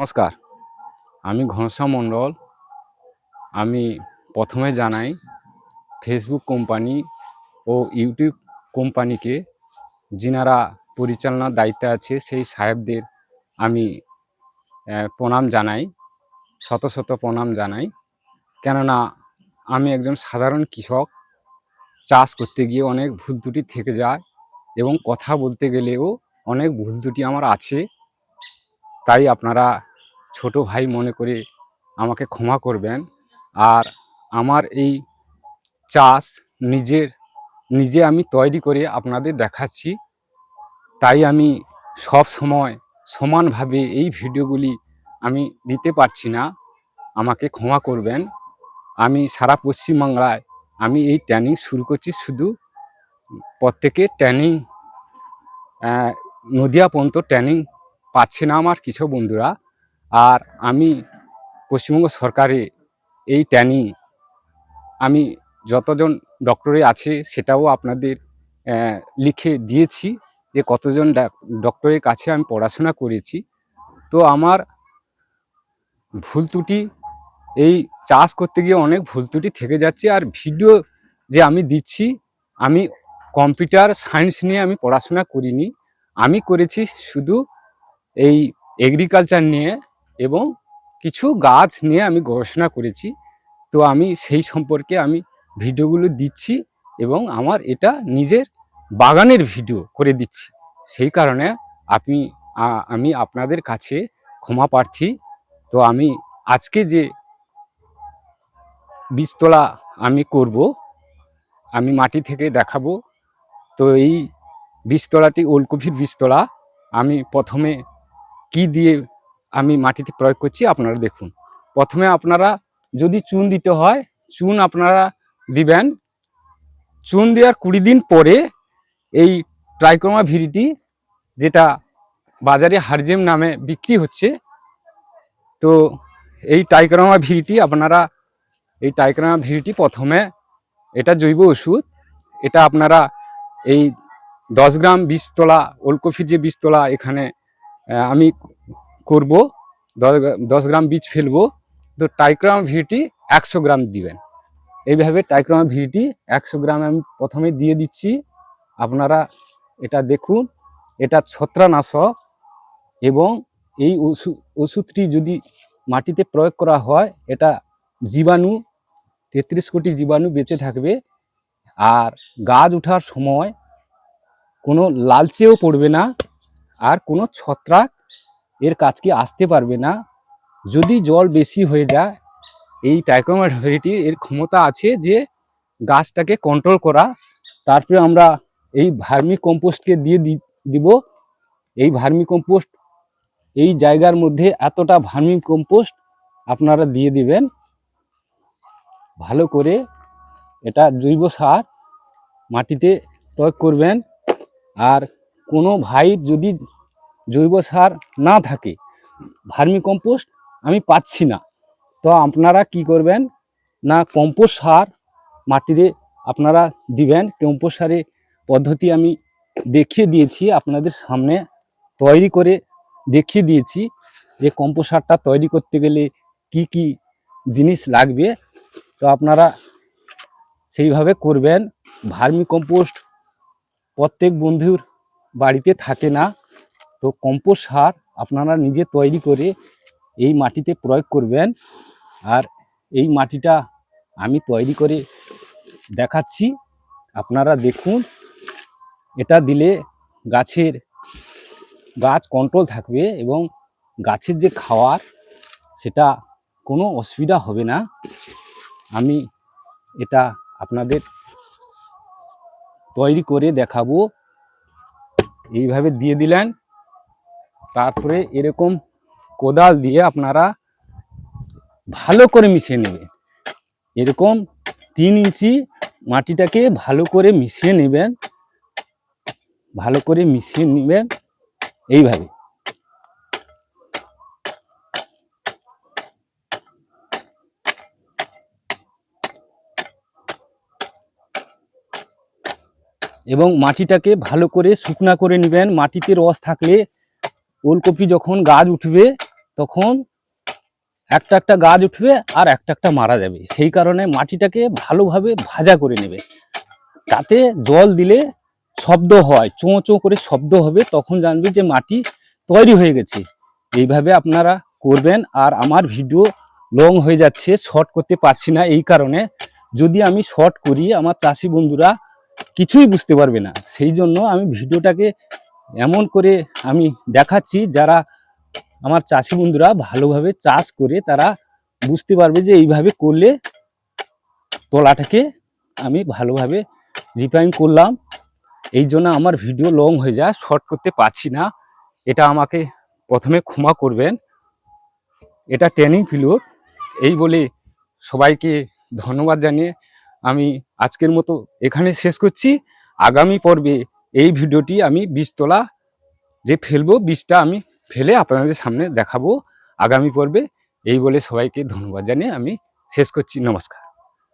নমস্কার। আমি ঘনশ্যাম মণ্ডল। আমি প্রথমে জানাই ফেসবুক কোম্পানি ও ইউটিউব কোম্পানিকে যিনারা পরিচালনার দায়িত্বে আছে, সেই সাহেবদের আমি প্রণাম জানাই, শত শত প্রণাম জানাই। কেননা, আমি একজন সাধারণ কৃষক। চাষ করতে গিয়ে অনেক ভুল ত্রুটি থেকে যায় এবং কথা বলতে গেলেও অনেক ভুল ত্রুটি আমার আছে। তাই আপনারা ছোট ভাই মনে করে আমাকে ক্ষমা করবেন। আর আমার এই চাষ নিজের, নিজে আমি তৈরি করে আপনাদের দেখাচ্ছি। তাই আমি সব সময় সমানভাবে এই ভিডিওগুলি আমি দিতে পারছি না। আমাকে ক্ষমা করবেন। আমি সারা পশ্চিমবাংলায় আমি এই ট্যানিং শুরু করছি শুধু প্রত্যেকে ট্যানিং নদিয়া পর্যন্ত ট্রেনিং পাচ্ছে না আমার কিছু বন্ধুরা। আর আমি পশ্চিমবঙ্গ সরকারে এই ট্রেনিং আমি যতজন ডক্টরে আছে সেটাও আপনাদের লিখে দিয়েছি যে কতজন ডাক- ডক্টরের কাছে আমি পড়াশোনা করেছি। তো আমার ভুল ত্রুটি, এই চাষ করতে গিয়ে অনেক ভুল ত্রুটি থেকে যাচ্ছে আর ভিডিও যে আমি দিচ্ছি, আমি কম্পিউটার সায়েন্স নিয়ে আমি পড়াশোনা করিনি। আমি করেছি শুধু এই এগ্রিকালচার নিয়ে এবং কিছু গাছ নিয়ে আমি গবেষণা করেছি। তো আমি সেই সম্পর্কে আমি ভিডিওগুলো দিচ্ছি এবং আমার এটা নিজের বাগানের ভিডিও করে দিচ্ছি। সেই কারণে আপনি আমি আপনাদের কাছে ক্ষমা প্রার্থী। তো আমি আজকে যে বীজতলা আমি করব, আমি মাটি থেকে দেখাবো। তো এই বীজতলাটি ওলকপির বীজতলা। আমি প্রথমে কি দিয়ে আমি মাটিতে প্রয়োগ করছি, আপনারা দেখুন। প্রথমে আপনারা যদি চুন দিতে হয়, চুন আপনারা দিবেন। চুন দেওয়ার কুড়ি দিন পরে এই ট্রাইক্রোমা ভিরিটি যেটা বাজারে হারজেম নামে বিক্রি হচ্ছে, তো এই টাইক্রোমা ভিরিটি আপনারা, এই টাইক্রোমা ভিরিটি প্রথমে এটা জৈব ওষুধ, এটা আপনারা এই দশ গ্রাম বীজতলা ওলকপির যে বীজতলা এখানে আমি করব, দশ- গ্রাম বীজ ফেলব, তো টাইক্রাম ভিটি একশো গ্রাম দিবেন। এইভাবে টাইক্রাম ভিটি একশো গ্রাম আমি প্রথমে দিয়ে দিচ্ছি। আপনারা এটা দেখুন, এটা ছত্রানাশক এবং এই ওষুধ ওষুধটি যদি মাটিতে প্রয়োগ করা হয়, এটা জীবাণু, তেত্রিশ কোটি জীবাণু বেঁচে থাকবে। আর গাছ ওঠার সময় কোনো লালচেও পড়বে না, আর কোনো ছত্রাক এর কাছকে আসতে পারবে না? যদি জল বেশি হয়ে যায়, এই টাইক্রোমাভেরিটি এর ক্ষমতা আছে যে গাছটাকে কন্ট্রোল করা। তারপরে আমরা এই ভার্মি কম্পোস্টকে দিয়ে দিব। এই ভার্মি কম্পোস্ট এই জায়গার মধ্যে এতটা ভার্মি কম্পোস্ট আপনারা দিয়ে দিবেন। ভালো করে এটা জৈব সার মাটিতে প্রয়োগ করবেন। আর কোনো ভাই যদি জৈব সার না থাকে। ভার্মি কম্পোস্ট আমি পাচ্ছি না। তো আপনারা কি করবেন? না, কম্পোস্ট সার মাটিতে আপনারা দিবেন। কম্পোস্ট সারে পদ্ধতি আমি দেখিয়ে দিয়েছি, আপনাদের সামনে তৈরি করে দেখিয়ে দিয়েছি যে কম্পোস্ট সারটা তৈরি করতে গেলে কি কি জিনিস লাগবে। তো আপনারা সেইভাবে করবেন। ভার্মি কম্পোস্ট প্রত্যেক বন্ধুর বাড়িতে থাকে না। তো কম্পোস্ট সার আপনারা নিজে তৈরি করে এই মাটিতে প্রয়োগ করবেন। আর এই মাটিটা আমি তৈরি করে দেখাচ্ছি, আপনারা দেখুন। এটা দিলে গাছের, গাছ কন্ট্রোল থাকবে এবং গাছের যে খাওয়ার, সেটা কোনো অসুবিধা হবে না। আমি এটা আপনাদের তৈরি করে দেখাবো। এইভাবে দিয়ে দিলেন। তারপরে এরকম কোদাল দিয়ে আপনারা ভালো করে মিশিয়ে নেবেন। এরকম তিন ইঞ্চি মাটিটাকে ভালো করে মিশিয়ে নেবেন। ভালো করে মিশিয়ে নেবেন এইভাবে। এবং মাটিটাকে ভালো করে শুকনা করে নেবেন। মাটিতে রস থাকলে ওলকপি যখন গাছ উঠবে, তখন একটা একটা গাছ উঠবে আর একটা একটা মারা যাবে। সেই কারণে মাটিটাকে ভালোভাবে ভাজা করে নেবে। তাতে জল দিলে শব্দ হয়, চোঁ চোঁ করে শব্দ হবে, তখন জানবে যে মাটি তৈরি হয়ে গেছে। এইভাবে আপনারা করবেন আর আমার ভিডিও লং হয়ে যাচ্ছে শর্ট করতে পারছি না এই কারণে। যদি আমি শর্ট করি, আমার চাষি বন্ধুরা কিছুই বুঝতে পারবে না। সেই জন্য আমি ভিডিওটাকে এমন করে আমি দেখাচ্ছি যারা আমার চাষি বন্ধুরা ভালোভাবে চাষ করে তারা বুঝতে পারবে যে এইভাবে করলে তলাটাকে আমি ভালোভাবে রিপাইন করলাম। এই জন্য আমার ভিডিও লং হয়ে যায় শর্ট করতে পারছি না। এটা আমাকে প্রথমে ক্ষমা করবেন। এটা ট্রেনিং পিরিয়ড এই বলে সবাইকে ধন্যবাদ জানিয়ে আমি আজকের মতো এখানে শেষ করছি। আগামী পর্বে এই ভিডিওটি আমি বীজতলা যে ফেলব, বীজটা আমি ফেলে আপনাদের সামনে দেখাবো আগামী পর্বে। এই বলে সবাইকে ধন্যবাদ জানিয়ে আমি শেষ করছি। নমস্কার।